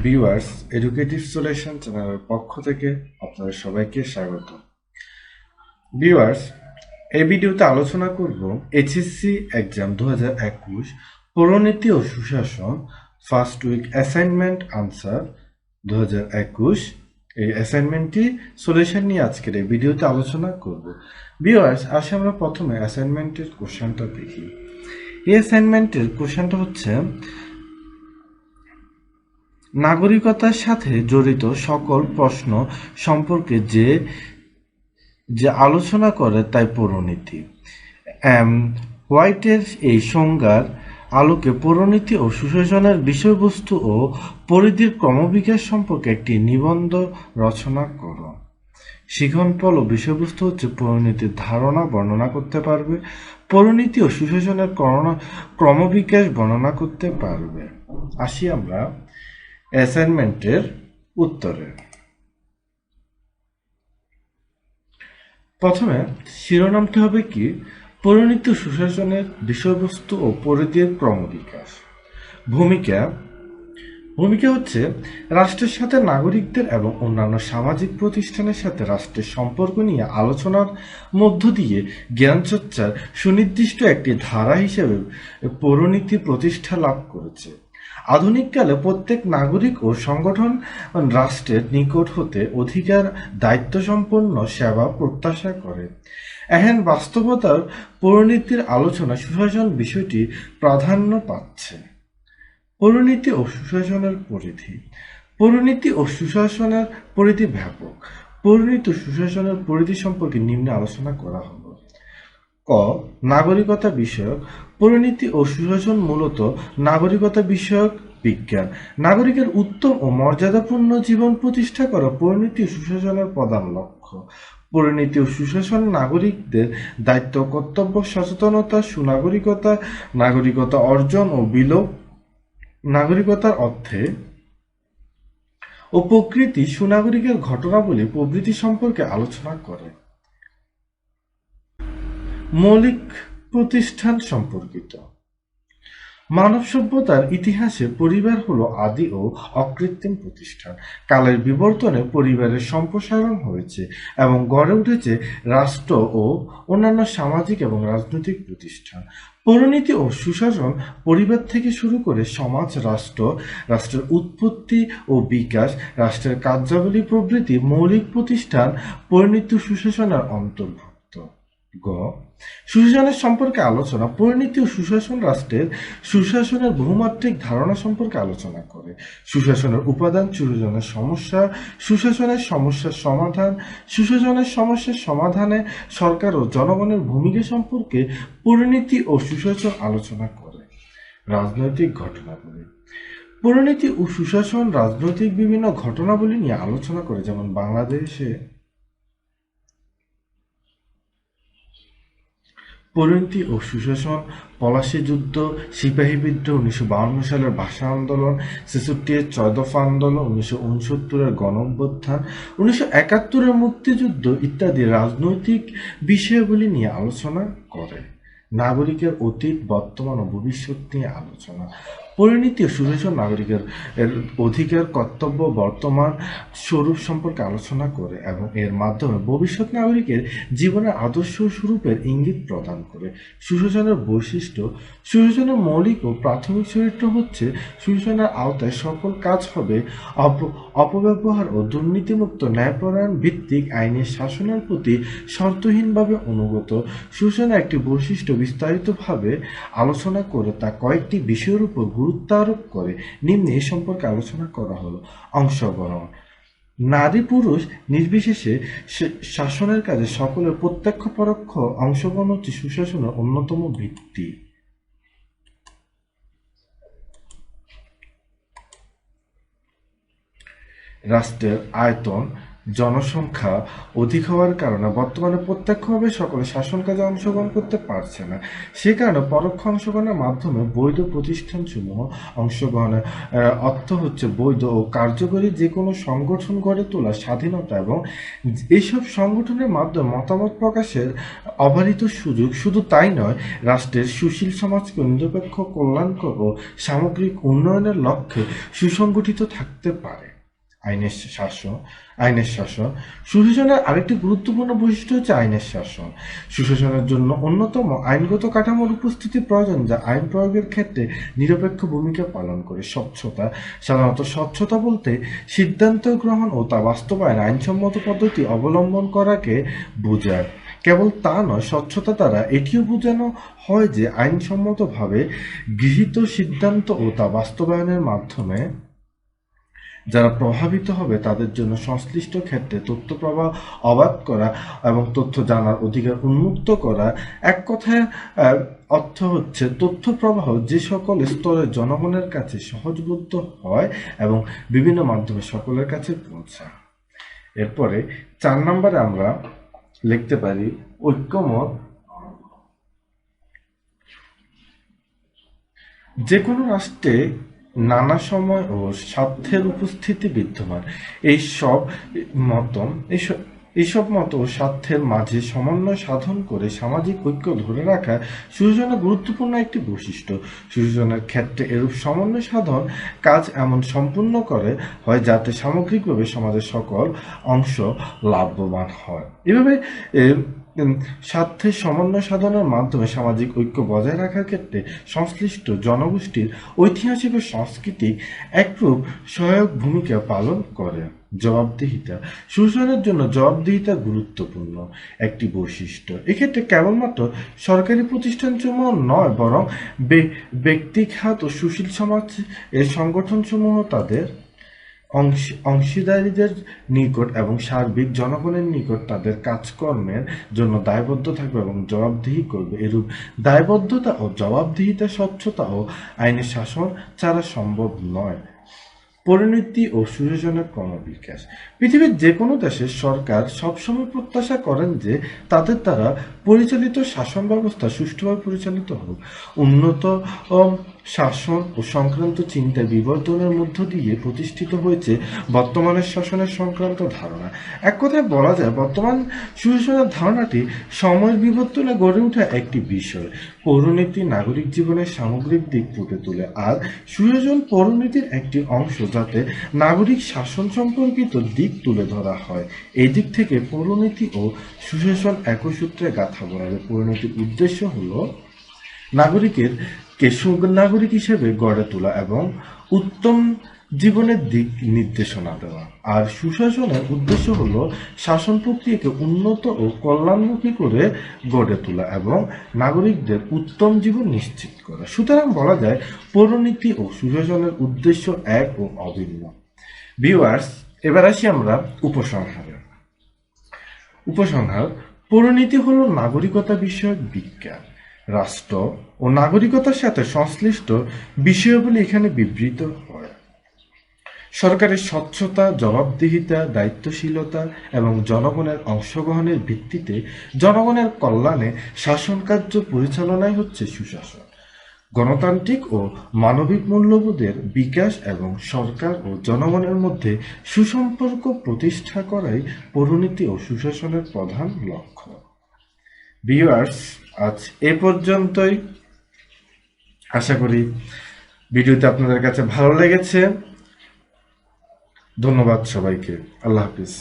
Viewers educative solution চ্যানেলের পক্ষ থেকে আপনাদের সবাইকে স্বাগত। ভিউয়ার্স এই ভিডিওতে আলোচনা করব এইচএসসি এক্সাম দু হাজার একুশ, পৌরনীতি ও সুশাসন ফার্স্ট উইক অ্যাসাইনমেন্ট আনসার দু হাজার একুশ। এই অ্যাসাইনমেন্টটি সলিউশন নিয়ে আজকের এই ভিডিওতে আলোচনা করব। ভিউয়ার্স আসে আমরা প্রথমে অ্যাসাইনমেন্টের কোশ্চেনটা দেখি। এই অ্যাসাইনমেন্টের কোশ্চেনটা হচ্ছে নাগরিকতার সাথে জড়িত সকল প্রশ্ন সম্পর্কে যে যে আলোচনা করে তাই পৌরনীতি। এম, হোয়াইটের এই সংজ্ঞার আলোকে পৌরনীতি ও সুশাসনের বিষয়বস্তু ও পরিধির ক্রমবিকাশ সম্পর্কে একটি নিবন্ধ রচনা করো। শিখন পল ও বিষয়বস্তু হচ্ছে পরিণতির ধারণা বর্ণনা করতে পারবে পরিণতি ও করোনা ক্রমবিকাশ বর্ণনা করতে পারবে। আসি আমরা অ্যাসাইনমেন্টের উত্তরে। প্রথমে, শিরোনামটি হবে কি? পরিণত সুশাসনের বিষয়বস্তু ও পরিধির ক্রমবিকাশ। ভূমিকা। ভূমিকা হচ্ছে রাষ্ট্রের সাথে নাগরিকদের এবং অন্যান্য সামাজিক প্রতিষ্ঠানের সাথে রাষ্ট্রের সম্পর্ক নিয়ে আলোচনার মধ্য দিয়ে জ্ঞানচর্চার সুনির্দিষ্ট একটি ধারা হিসেবে পৌরনীতি প্রতিষ্ঠা লাভ করেছে। আধুনিককালে প্রত্যেক নাগরিক ও সংগঠন রাষ্ট্রের নিকট হতে অধিকার, দায়িত্বসম্পন্ন সেবা প্রত্যাশা করে। এহেন বাস্তবতার পরিণতির আলোচনা সুশাসন বিষয়টি প্রাধান্য পাচ্ছে। পরিণতি ও সুশাসনের পরিধি। পরিণতি ও সুশাসনের পরিধি ব্যাপক। পরিণতি সুশাসনের পরিধি সম্পর্কে নিম্নে আলোচনা করা হলো ক, নাগরিকতা বিষয়ক পরিণতি ও সুশাসন মূলত নাগরিকতা বিষয়ক বিজ্ঞান। নাগরিকের উত্তম ও মর্যাদাপূর্ণ জীবন প্রতিষ্ঠা করা পরিণতি ও সুশাসনের প্রধান লক্ষ্য। পরিণতি ও সুশাসন নাগরিকদের দায়িত্ব, কর্তব্য, সচেতনতা, সুনাগরিকতা, নাগরিকতা অর্জন ও বিলোপ, নাগরিকতার অর্থে ও প্রকৃতি সুনাগরিকের ঘটনাবলী প্রভৃতি সম্পর্কে আলোচনা করে। মৌলিক প্রতিষ্ঠান সম্পর্কিত। মানব সভ্যতার ইতিহাসে পরিবার হলো আদি ও অকৃত্রিম প্রতিষ্ঠান। কালের বিবর্তনে পরিবারের সম্প্রসারণ হয়েছে এবং গড়ে উঠেছে রাষ্ট্র ও অন্যান্য সামাজিক এবং রাজনৈতিক প্রতিষ্ঠান। পরিণতি ও সুশাসন পরিবার থেকে শুরু করে সমাজ, রাষ্ট্র, রাষ্ট্রের উৎপত্তি ও বিকাশ, রাষ্ট্রের কার্যাবলী প্রভৃতি মৌলিক প্রতিষ্ঠান পরিণীতি সুশাসনের অন্তর্ভুক্ত। গ, সুশাসনের সম্পর্কে আলোচনা, পরিণতি ও সুশাসন রাষ্ট্রের সুশাসনের বহুমাত্রিক ধারণা সম্পর্কে আলোচনা করে। সুশাসনের উপাদান, সুশাসনের সমস্যা, সুশাসনের সমস্যার সমাধান, সুশাসনের সমস্যার সমাধানে সরকার ও জনগণের ভূমিকা সম্পর্কে পরিণতি ও সুশাসন আলোচনা করে। রাজনৈতিক ঘটনাবলী, পরিণতি ও সুশাসন রাজনৈতিক বিভিন্ন ঘটনাবলী নিয়ে আলোচনা করে, যেমন বাংলাদেশে পরিণতি ও সুশাসন, পলাশী যুদ্ধ, সিপাহী বিদ্রোহ উনিশশো বাউন্ন সালের ভাষা আন্দোলন, ছেষট্টির এর ছয় দফা আন্দোলন, উনিশশো উনসত্তরের গণ অভ্যুত্থান উনিশশো একাত্তরের মুক্তিযুদ্ধ ইত্যাদি রাজনৈতিক বিষয়গুলি নিয়ে আলোচনা করে। নাগরিকের অতীত, বর্তমান ও ভবিষ্যৎ নিয়ে আলোচনা। পরিণতি সুশাসন নাগরিকের এর অধিকার, কর্তব্য, বর্তমান স্বরূপ সম্পর্কে আলোচনা করে এবং এর মাধ্যমে ভবিষ্যৎ নাগরিকের জীবনের আদর্শ স্বরূপের ইঙ্গিত প্রদান করে। সুশাসনের বৈশিষ্ট্য সুশাসনের মৌলিক ও প্রাথমিক চরিত্র হচ্ছে সুশাসনের আওতায় সকল কাজ হবে অপ, অপব্যবহার ও দুর্নীতিমুক্ত ন্যায়পরায়ণ ভিত্তিক আইনের শাসনের প্রতি শর্তহীনভাবে অনুগত। সুশাসনের একটি বৈশিষ্ট্য বিস্তারিতভাবে আলোচনা করে তা কয়েকটি বিষয়ের উপর গুরুত্ব আরোপ করে। নিম্নে এ সম্পর্কে আলোচনা করা হলো। অংশগ্রহণ। নারী পুরুষ নির্বিশেষে শাসনের কাজে সকলের প্রত্যক্ষ পরোক্ষ অংশগ্রহণ হচ্ছে সুশাসনের অন্যতম ভিত্তি। রাষ্ট্রের আয়তন জনসংখ্যা অধিক হওয়ার কারণে বর্তমানে প্রত্যক্ষভাবে সকলে শাসন কাজে অংশগ্রহণ করতে পারছে না। সে কারণে পরোক্ষ অংশগ্রহণের মাধ্যমে বৈধ প্রতিষ্ঠানসমূহ অংশগ্রহণের অর্থ হচ্ছে বৈধ ও কার্যকরী যে কোনো সংগঠন গড়ে তোলা স্বাধীনতা এবং এইসব সংগঠনের মাধ্যমে মতামত প্রকাশের অবারিত সুযোগ শুধু তাই নয়, রাষ্ট্রের সুশীল সমাজকে নিরপেক্ষ, কল্যাণকর ও সামগ্রিক উন্নয়নের লক্ষ্যে সুসংগঠিত থাকতে পারে। আইনের শাসন আইনের শাসন। সুশাসনের আরেকটি গুরুত্বপূর্ণ বৈশিষ্ট্য হচ্ছে আইনের শাসন। সুশাসনের জন্য অন্যতম আইনগত কাঠামোর উপস্থিতি প্রয়োজন যা আইন প্রয়োগের ক্ষেত্রে নিরপেক্ষ ভূমিকা পালন করে। স্বচ্ছতা, সাধারণত স্বচ্ছতা বলতে সিদ্ধান্ত গ্রহণ ও তা বাস্তবায়ন আইনসম্মত পদ্ধতি অবলম্বন করাকে বোঝায়। কেবল তা নয়, স্বচ্ছতা দ্বারা এটিও বোঝানো হয় যে আইনসম্মতভাবে গৃহীত সিদ্ধান্ত ও তা বাস্তবায়নের মাধ্যমে যারা প্রভাবিত হবে তাদের জন্য সংশ্লিষ্ট ক্ষেত্রে তথ্য প্রবাহ অবাধ করা এবং তথ্য জানার অধিকার উন্মুক্ত করা। এক কথায় অর্থ হচ্ছে তথ্য প্রবাহ যে সকল স্তরের জনগণের কাছে সহজবোধ্য হয় এবং বিভিন্ন মাধ্যমে সকলের কাছে পৌঁছায়। এরপরে চার নম্বরে আমরা লিখতে পারি, ঐক্যমত। যে কোনো রাষ্ট্রে নানা সময় ও স্বার্থের উপস্থিতি বিদ্যমান। এই সব মতম এইসব এইসব মত স্বার্থের মাঝে সমন্বয় সাধন করে সামাজিক ঐক্য ধরে রাখা সুযোজনের গুরুত্বপূর্ণ একটি বৈশিষ্ট্য। সুযোজনের ক্ষেত্রে এরূপ সমন্বয় সাধন কাজ এমন সম্পূর্ণ করে, হয় যাতে সামগ্রিকভাবে সমাজের সকল অংশ লাভবান হয়। এভাবে স্বার্থের সমন্বয় সাধনের মাধ্যমে সামাজিক ঐক্য বজায় রাখার ক্ষেত্রে সংশ্লিষ্ট জনগোষ্ঠীর ঐতিহাসিক ও সাংস্কৃতিক একরূপ সহায়ক ভূমিকা পালন করে। জবাবদিহিতা। সুশাসনের জন্য জবাবদিহিতা গুরুত্বপূর্ণ একটি বৈশিষ্ট্য। এক্ষেত্রে কেবলমাত্র সরকারি প্রতিষ্ঠানসমূহ নয়, বরং ব্যক্তিখাত ও সুশীল সমাজ এর সংগঠনসমূহ তাদের অংশীদারীদের নিকট এবং সার্বিক জনগণের নিকট তাদের কাজকর্মের জন্য দায়বদ্ধ থাকবে এবং জবাবদিহি করবে। এরূপ দায়বদ্ধতা ও জবাবদিহিতা স্বচ্ছতা ও আইনের শাসন ছাড়া সম্ভব নয়। পরিণতি ও সুযোজনের ক্রমবিকাশ পৃথিবীর যে কোনো দেশের সরকার সবসময় প্রত্যাশা করেন যে তাদের দ্বারা পরিচালিত শাসন ব্যবস্থা সুষ্ঠুভাবে পরিচালিত হোক। উন্নত শাসন ও সংক্রান্ত চিন্তা বিবর্তনের মধ্য দিয়ে প্রতিষ্ঠিত হয়েছে বর্তমানের শাসনের সংক্রান্ত ধারণা। এক কথায় বলা যায়, বর্তমান সুশাসনের ধারণাটি সময়ের বিবর্তনে গড়ে ওঠা একটি বিষয়। পৌরনীতি নাগরিক জীবনের সামগ্রিক দিক ফুটে তোলে আর সুশাসন পৌরনীতির একটি অংশ যাতে নাগরিক শাসন সম্পর্কিত দিক তুলে ধরা হয়। এই দিক থেকে পৌরনীতি ও সুশাসন একই সূত্রে গাথা বলা যায়। পৌরনীতির উদ্দেশ্য হলো নাগরিকের কে নাগরিক হিসেবে গড়ে তোলা এবং উত্তম জীবনের দিক নির্দেশনা দেওয়া। আর সুশাসনের উদ্দেশ্য হলো শাসন প্রক্রিয়াকে উন্নত ও কল্যাণমুখী করে গড়ে তোলা এবং নাগরিকদের উত্তম জীবন নিশ্চিত করা। সুতরাং বলা যায়, পৌরনীতি ও সুশাসনের উদ্দেশ্য এক ও অভিন্ন। ভিউয়ার্স, এবার আসি আমরা উপসংহারে। উপসংহার, পৌরনীতি হলো নাগরিকতা বিষয়ক বিজ্ঞান। রাষ্ট্র ও নাগরিকতার সাথে সংশ্লিষ্ট বিষয়গুলি এখানে বিবৃত হয়। সরকারের স্বচ্ছতা, জবাবদিহিতা, দায়িত্বশীলতা এবং জনগণের অংশগ্রহণের ভিত্তিতে জনগণের কল্যাণে শাসন কার্য পরিচালনাই হচ্ছে সুশাসন। গণতান্ত্রিক ও মানবিক মূল্যবোধের বিকাশ এবং সরকার ও জনগণের মধ্যে সুসম্পর্ক প্রতিষ্ঠা করাই পরিণতি ও সুশাসনের প্রধান লক্ষ্য। ভিউয়ার্স আজ এ পর্যন্তই। আশা করি ভিডিওতে আপনাদের কাছে ভালো লেগেছে। ধন্যবাদ সবাইকে। আল্লাহ হাফিজ।